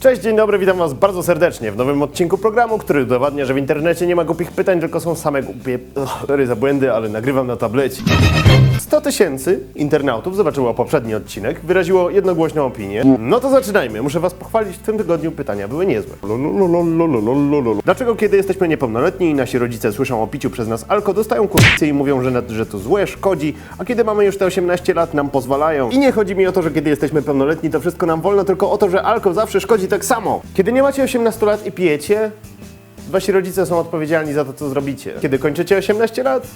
Cześć, dzień dobry, witam Was bardzo serdecznie w nowym odcinku programu, który udowadnia, że w internecie nie ma głupich pytań, tylko są same głupie... Sorry za błędy, ale nagrywam na tablecie. 100 tysięcy internautów zobaczyło poprzedni odcinek, wyraziło jednogłośną opinię. No to zaczynajmy. Muszę was pochwalić, w tym tygodniu pytania były niezłe. Dlaczego kiedy jesteśmy niepełnoletni i nasi rodzice słyszą o piciu przez nas alko, dostają kurwicy i mówią, że, że to złe, szkodzi, a kiedy mamy już te 18 lat, nam pozwalają. I nie chodzi mi o to, że kiedy jesteśmy pełnoletni, to wszystko nam wolno, tylko o to, że alko zawsze szkodzi tak samo. Kiedy nie macie 18 lat i pijecie, wasi rodzice są odpowiedzialni za to, co zrobicie. Kiedy kończycie 18 lat,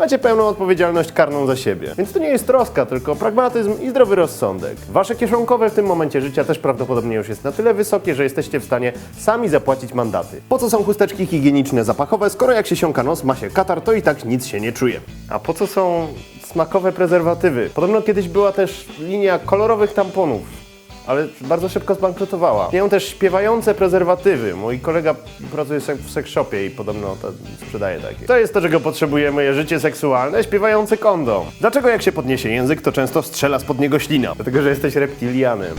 macie pełną odpowiedzialność karną za siebie. Więc to nie jest troska, tylko pragmatyzm i zdrowy rozsądek. Wasze kieszonkowe w tym momencie życia też prawdopodobnie już jest na tyle wysokie, że jesteście w stanie sami zapłacić mandaty. Po co są chusteczki higieniczne zapachowe, skoro jak się siąka nos, ma się katar, to i tak nic się nie czuje. A po co są smakowe prezerwatywy? Podobno kiedyś była też linia kolorowych tamponów ale bardzo szybko zbankrutowała. Istnieją też śpiewające prezerwatywy. Mój kolega pracuje w sex shopie i podobno to sprzedaje takie. To jest to, czego potrzebujemy, życie seksualne, śpiewający kondom. Dlaczego jak się podniesie język, to często strzela spod niego ślina? Dlatego, że jesteś reptilianem.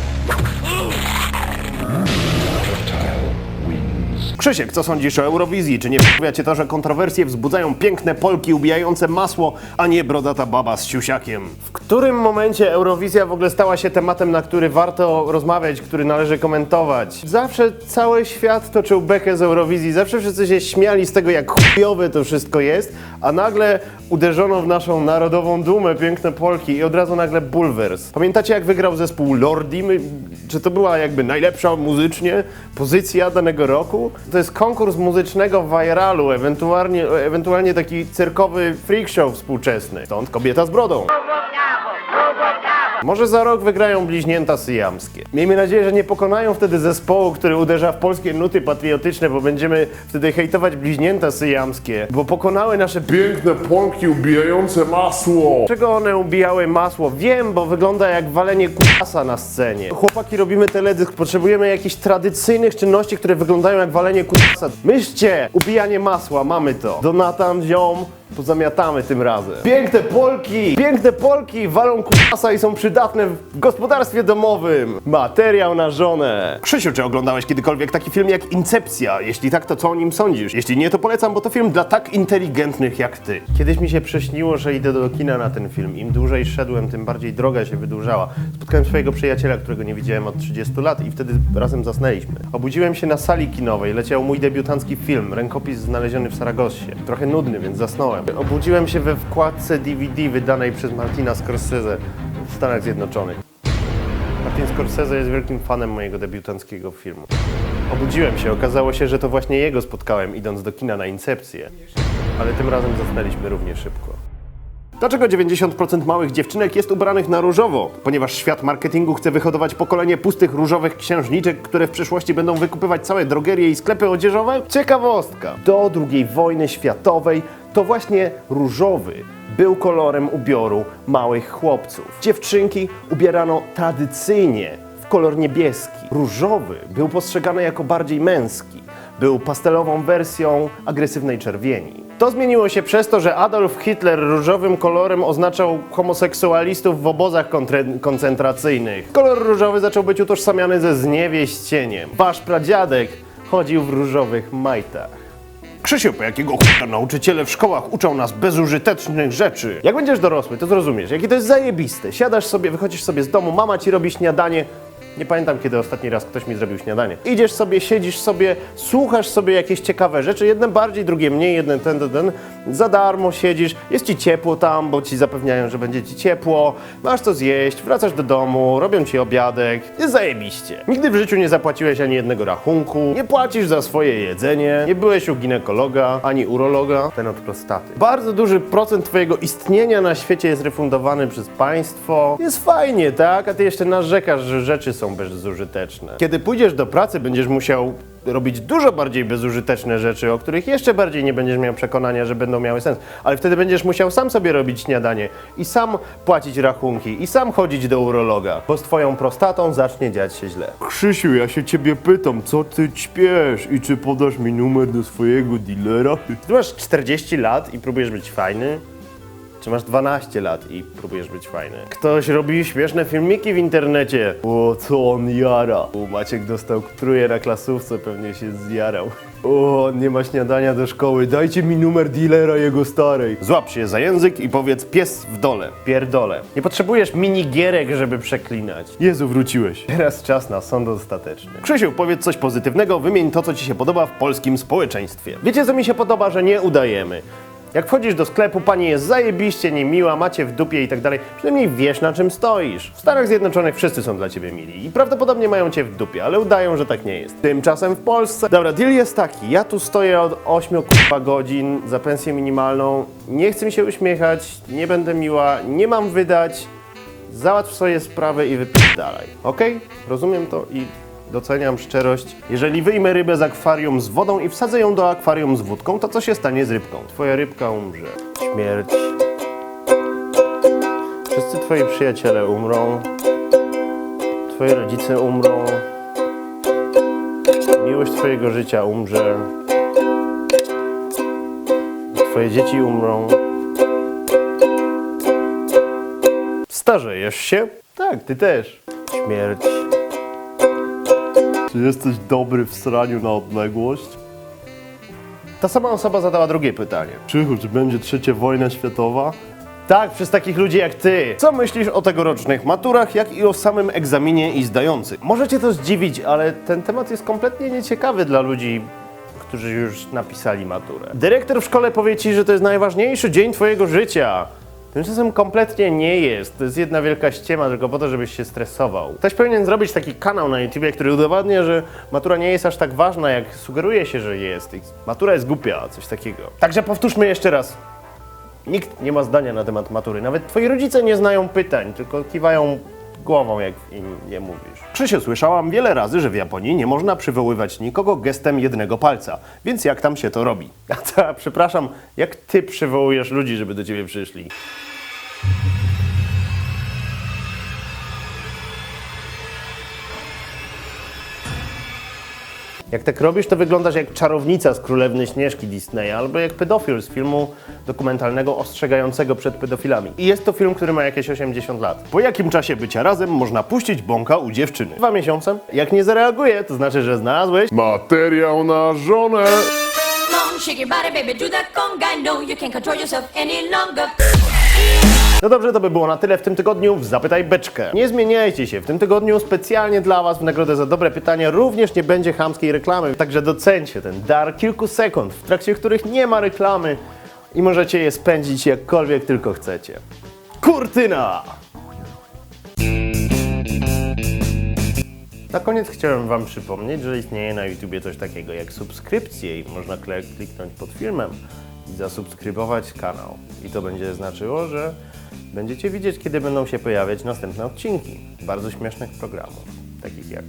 Krzysiek, co sądzisz o Eurowizji? Czy nie wprawia cię to, że kontrowersje wzbudzają piękne Polki ubijające masło, a nie brodata baba z siusiakiem? W którym momencie Eurowizja w ogóle stała się tematem, na który warto rozmawiać, który należy komentować? Zawsze cały świat toczył bekę z Eurowizji, zawsze wszyscy się śmiali z tego, jak chujowe to wszystko jest, a nagle uderzono w naszą narodową dumę, piękne Polki i od razu nagle bulwers. Pamiętacie, jak wygrał zespół Lordi? My, czy to była jakby najlepsza muzycznie pozycja danego roku? To jest konkurs muzycznego viralu, ewentualnie, ewentualnie taki cyrkowy freak show współczesny. Stąd kobieta z brodą. Może za rok wygrają bliźnięta syjamskie. Miejmy nadzieję, że nie pokonają wtedy zespołu, który uderza w polskie nuty patriotyczne, bo będziemy wtedy hejtować bliźnięta syjamskie, bo pokonały nasze Piękne pąki ubijające masło. Czego one ubijały masło? Wiem, bo wygląda jak walenie kutasa na scenie. Chłopaki robimy teledysk, potrzebujemy jakichś tradycyjnych czynności, które wyglądają jak walenie kutasa. Myślcie, ubijanie masła, mamy to. Donatan, ziom, pozamiatamy tym razem. Piękne Polki! Piękne Polki walą kutasa i są przydatne w gospodarstwie domowym. Materiał na żonę. Krzysiu, czy oglądałeś kiedykolwiek taki film jak Incepcja? Jeśli tak, to co o nim sądzisz? Jeśli nie, to polecam, bo to film dla tak inteligentnych jak ty. Kiedyś mi się przyśniło, że idę do kina na ten film. Im dłużej szedłem, tym bardziej droga się wydłużała. Spotkałem swojego przyjaciela, którego nie widziałem od 30 lat i wtedy razem zasnęliśmy. Obudziłem się na sali kinowej, leciał mój debiutancki film, rękopis znaleziony w Saragossie. Trochę nudny, więc zasnąłem. Obudziłem się we wkładce DVD wydanej przez Martina Scorsese w Stanach Zjednoczonych. Martin Scorsese jest wielkim fanem mojego debiutanckiego filmu. Obudziłem się, okazało się, że to właśnie jego spotkałem idąc do kina na Incepcję. Ale tym razem zasnęliśmy równie szybko. Dlaczego 90% małych dziewczynek jest ubranych na różowo? Ponieważ świat marketingu chce wyhodować pokolenie pustych różowych księżniczek, które w przyszłości będą wykupywać całe drogerie i sklepy odzieżowe? Ciekawostka! Do II wojny światowej to właśnie różowy był kolorem ubioru małych chłopców. Dziewczynki ubierano tradycyjnie w kolor niebieski. Różowy był postrzegany jako bardziej męski. Był pastelową wersją agresywnej czerwieni. To zmieniło się przez to, że Adolf Hitler różowym kolorem oznaczał homoseksualistów w obozach koncentracyjnych. Kolor różowy zaczął być utożsamiany ze zniewieścieniem. Wasz pradziadek chodził w różowych majtach. Krzysiu, po jakiego ch**a nauczyciele w szkołach uczą nas bezużytecznych rzeczy? Jak będziesz dorosły, to zrozumiesz, jakie to jest zajebiste. Siadasz sobie, wychodzisz sobie z domu, mama ci robi śniadanie. Nie pamiętam, kiedy ostatni raz ktoś mi zrobił śniadanie. Idziesz sobie, siedzisz sobie, słuchasz sobie jakieś ciekawe rzeczy, jedne bardziej, drugie mniej, jeden ten, ten, ten. Za darmo siedzisz, jest ci ciepło tam, bo ci zapewniają, że będzie ci ciepło, masz co zjeść, wracasz do domu, robią ci obiadek, jest zajebiście. Nigdy w życiu nie zapłaciłeś ani jednego rachunku, nie płacisz za swoje jedzenie, nie byłeś u ginekologa, ani urologa, ten od prostaty. Bardzo duży procent twojego istnienia na świecie jest refundowany przez państwo. Jest fajnie, tak? A ty jeszcze narzekasz, że rzeczy są bezużyteczne. Kiedy pójdziesz do pracy, będziesz musiał robić dużo bardziej bezużyteczne rzeczy, o których jeszcze bardziej nie będziesz miał przekonania, że będą miały sens. Ale wtedy będziesz musiał sam sobie robić śniadanie i sam płacić rachunki i sam chodzić do urologa, bo z twoją prostatą zacznie dziać się źle. Krzysiu, ja się ciebie pytam, co ty ćpiesz i czy podasz mi numer do swojego dealera? Ty masz 40 lat i próbujesz być fajny? Czy masz 12 lat i próbujesz być fajny. Ktoś robi śmieszne filmiki w internecie. O, co on jara. O, Maciek dostał truje na klasówce, pewnie się zjarał. O, nie ma śniadania do szkoły, dajcie mi numer dealera jego starej. Złap się za język i powiedz pies w dole, pierdole. Nie potrzebujesz minigierek, żeby przeklinać. Jezu, wróciłeś. Teraz czas na sąd ostateczny. Krzysiu, powiedz coś pozytywnego, wymień to, co ci się podoba w polskim społeczeństwie. Wiecie, co mi się podoba, że nie udajemy. Jak wchodzisz do sklepu, pani jest zajebiście niemiła, macie w dupie i tak dalej, przynajmniej wiesz na czym stoisz. W Stanach Zjednoczonych wszyscy są dla ciebie mili i prawdopodobnie mają cię w dupie, ale udają, że tak nie jest. Tymczasem w Polsce... Dobra, deal jest taki, ja tu stoję od 8 kurwa godzin za pensję minimalną, nie chcę mi się uśmiechać, nie będę miła, nie mam wydać, załatw swoje sprawy i wypierdalaj. Okej? Rozumiem to i doceniam szczerość. Jeżeli wyjmę rybę z akwarium z wodą i wsadzę ją do akwarium z wódką, to co się stanie z rybką? Twoja rybka umrze. Śmierć. Wszyscy twoi przyjaciele umrą. Twoi rodzice umrą. Miłość twojego życia umrze. Twoje dzieci umrą. Starzejesz się? Tak, ty też. Śmierć. Czy jesteś dobry w sraniu na odległość? Ta sama osoba zadała drugie pytanie. Krzychu, czy będzie trzecia wojna światowa? Tak, przez takich ludzi jak ty. Co myślisz o tegorocznych maturach, jak i o samym egzaminie i zdających? Możecie to zdziwić, ale ten temat jest kompletnie nieciekawy dla ludzi, którzy już napisali maturę. Dyrektor w szkole powie ci, że to jest najważniejszy dzień twojego życia. Tymczasem kompletnie nie jest. To jest jedna wielka ściema tylko po to, żebyś się stresował. Ktoś powinien zrobić taki kanał na YouTubie, który udowadnia, że matura nie jest aż tak ważna, jak sugeruje się, że jest. Matura jest głupia, coś takiego. Także powtórzmy jeszcze raz. Nikt nie ma zdania na temat matury. Nawet twoi rodzice nie znają pytań, tylko kiwają głową, jak im nie mówisz. Krzysiu, słyszałam wiele razy, że w Japonii nie można przywoływać nikogo gestem jednego palca. Więc jak tam się to robi? A ta, przepraszam, jak ty przywołujesz ludzi, żeby do ciebie przyszli? Jak tak robisz, to wyglądasz jak czarownica z Królewny Śnieżki Disneya albo jak pedofil z filmu dokumentalnego ostrzegającego przed pedofilami. I jest to film, który ma jakieś 80 lat. Po jakim czasie bycia razem można puścić bąka u dziewczyny? Dwa miesiące? Jak nie zareaguje, to znaczy, że znalazłeś Materiał na żonę! Shake your body, baby, do that conga. No, you can't control yourself any longer. No dobrze, to by było na tyle w tym tygodniu w Zapytaj Beczkę. Nie zmieniajcie się, w tym tygodniu specjalnie dla Was w nagrodę za dobre pytania również nie będzie chamskiej reklamy, także docencie ten dar kilku sekund, w trakcie których nie ma reklamy i możecie je spędzić jakkolwiek tylko chcecie. Kurtyna! Na koniec chciałem Wam przypomnieć, że istnieje na YouTubie coś takiego jak subskrypcje i można kliknąć pod filmem i zasubskrybować kanał. I to będzie znaczyło, że będziecie widzieć, kiedy będą się pojawiać następne odcinki bardzo śmiesznych programów, takich jak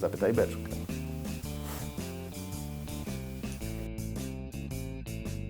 Zapytaj Beczkę.